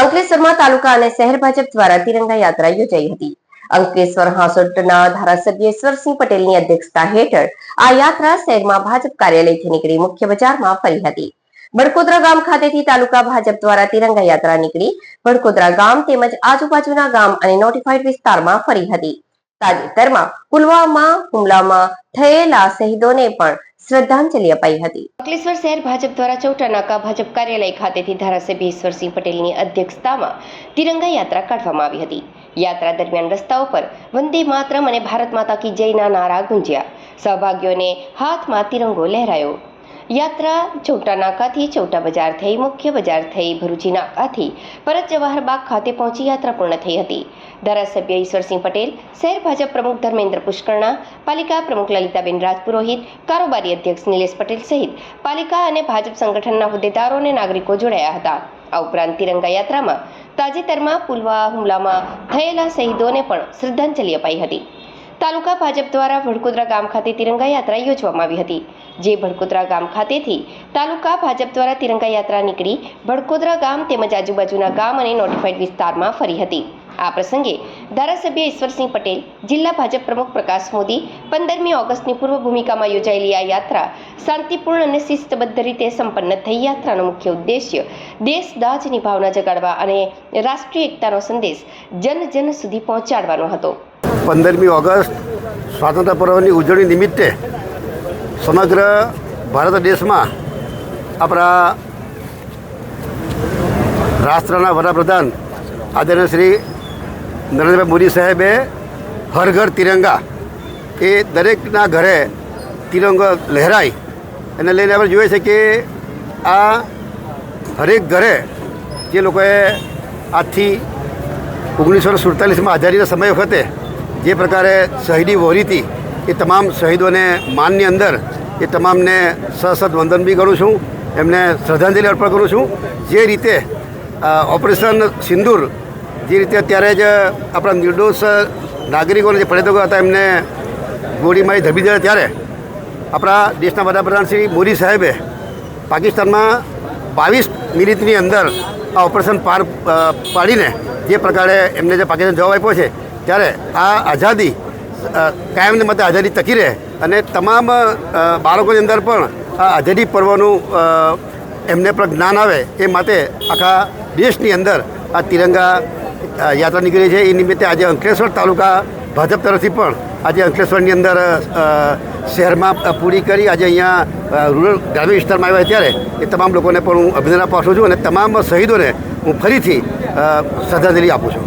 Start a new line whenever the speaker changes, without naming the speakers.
અંકલેશ્વરમાં તાલુકા અને શહેર ભાજપ દ્વારા તિરંગા યાત્રા યોજાઈ હતી. અંકલેશ્વર હાંસોટના ધારાસભ્ય ઈશ્વરસિંહ પટેલની અધ્યક્ષતા હેઠળ આ યાત્રા શહેરમાં ભાજપ કાર્યાલયથી નીકળી મુખ્ય બજારમાં ફરી હતી. બડકોદરા ગામ ખાતેથી તાલુકા ભાજપ દ્વારા તિરંગા યાત્રા નીકળી બડકોદરા ગામ તેમજ આજુબાજુના ગામ અને નોટિફાઈડ વિસ્તારમાં ફરી હતી. તાજેતરમાં પુલવામા હુમલામાં થયેલા શહીદોને પણ શ્રદ્ધાંજલિ અપાઈ હતી. અંકલેશ્વર શહેર ભાજપ દ્વારા ચૌટા નાકા ભાજપ કાર્યાલય ખાતેથી ધારાસભ્ય ઈશ્વરસિંહ પટેલની અધ્યક્ષતામાં તિરંગા યાત્રા કાઢવામાં આવી હતી. યાત્રા દરમિયાન રસ્તાઓ પર વંદે માતરમ અને ભારત માતા કી જયના નારા ગુંજ્યા. સહભાગીઓને હાથમાં તિરંગો લહેરાયો. યાત્રા ચૌટા નાકાથી ચૌટા બજાર થઈ, મુખ્ય બજાર થઈ ભરૂચી નાકાથી પરત જવાહરબાગ ખાતે પહોંચી યાત્રા પૂર્ણ થઈ હતી. ધારાસભ્ય ઈશ્વરસિંહ પટેલ, શહેર ભાજપ પ્રમુખ ધર્મેન્દ્ર પુષ્કરણા, પાલિકા પ્રમુખ લલિતાબેન રાજપુરોહિત, કારોબારી અધ્યક્ષ નિલેશ પટેલ સહિત પાલિકા અને ભાજપ સંગઠનના હોદ્દેદારો અને નાગરિકો જોડાયા હતા. આ ઉપરાંત તિરંગા યાત્રામાં તાજેતરમાં પુલવા હુમલામાં થયેલા શહીદોને પણ શ્રદ્ધાંજલિ અપાઈ હતી. તાલુકા ભાજપ દ્વારા ભડકોદરા ગામ ખાતે તિરંગા યાત્રા યોજવામાં આવી હતી. જે ભડકોદરા ગામ ખાતેથી તાલુકા ભાજપ દ્વારા તિરંગા યાત્રા નીકળી ભડકોદરા ગામ તેમજ આજુબાજુના ગામ અને નોટિફાઈડ વિસ્તારમાં ફરી હતી. આ પ્રસંગે ધારાસભ્ય ઈશ્વરસિંહ પટેલ, જિલ્લા ભાજપ પ્રમુખ પ્રકાશ મોદી, પંદરમી ઓગસ્ટની પૂર્વ ભૂમિકામાં યોજાયેલી આ યાત્રા શાંતિપૂર્ણ અને શિસ્તબદ્ધ રીતે સંપન્ન થઈ યાત્રાનો મુખ્ય ઉદ્દેશ્ય દેશ દાજની ભાવના જગાડવા અને રાષ્ટ્રીય એકતાનો સંદેશ જન જન સુધી પહોંચાડવાનો હતો.
પંદરમી ઓગસ્ટ સ્વાતંત્ર્ય પર્વની ઉજવણી નિમિત્તે સમગ્ર ભારત દેશમાં આપણા રાષ્ટ્રના વડાપ્રધાન આદરણીય શ્રી નરેન્દ્રભાઈ મોદી સાહેબે હર ઘર તિરંગા એ દરેકના ઘરે તિરંગો લહેરાય એને લઈને આપણે જોઈએ છે કે આ હરેક ઘરે જે લોકોએ આજથી ઓગણીસો સુડતાલીસમાં આઝાદીના સમય વખતે જે પ્રકારે શહીદી વહોરીતી એ તમામ શહીદોને માનની અંદર, એ તમામને સહસદ વંદન બી કરું છું, એમને શ્રદ્ધાંજલિ અર્પણ કરું છું. જે રીતે ઓપરેશન સિંદૂર, જે રીતે અત્યારે જ આપણા નિર્દોષ નાગરિકોને જે પર્યટકો હતા, એમને ગોળીમારી ધબી દીધા ત્યારે, આપણા દેશના વડાપ્રધાન શ્રી મોદી સાહેબે પાકિસ્તાનમાં બાવીસ મિનિટની અંદર આ ઓપરેશન પાર પાડીને જે પ્રકારે એમને જે પાકિસ્તાન જવાબ આપ્યો છે ત્યારે આ આઝાદી કાયમને માટે આઝાદી ટકી રહે અને તમામ બાળકોની અંદર પણ આ આઝાદી પર્વનું એમને પણ જ્ઞાન આવે એ માટે આખા દેશની અંદર આ તિરંગા યાત્રા નીકળી છે. એ નિમિત્તે આજે અંકલેશ્વર તાલુકા ભાજપ તરફથી પણ આજે અંકલેશ્વરની અંદર શહેરમાં પૂરી કરી આજે અહીંયા રૂરલ ગ્રામીણ વિસ્તારમાં આવ્યા ત્યારે એ તમામ લોકોને પણ હું અભિનંદન પાઠવું છું અને તમામ શહીદોને હું ફરીથી શ્રદ્ધાંજલિ આપું છું.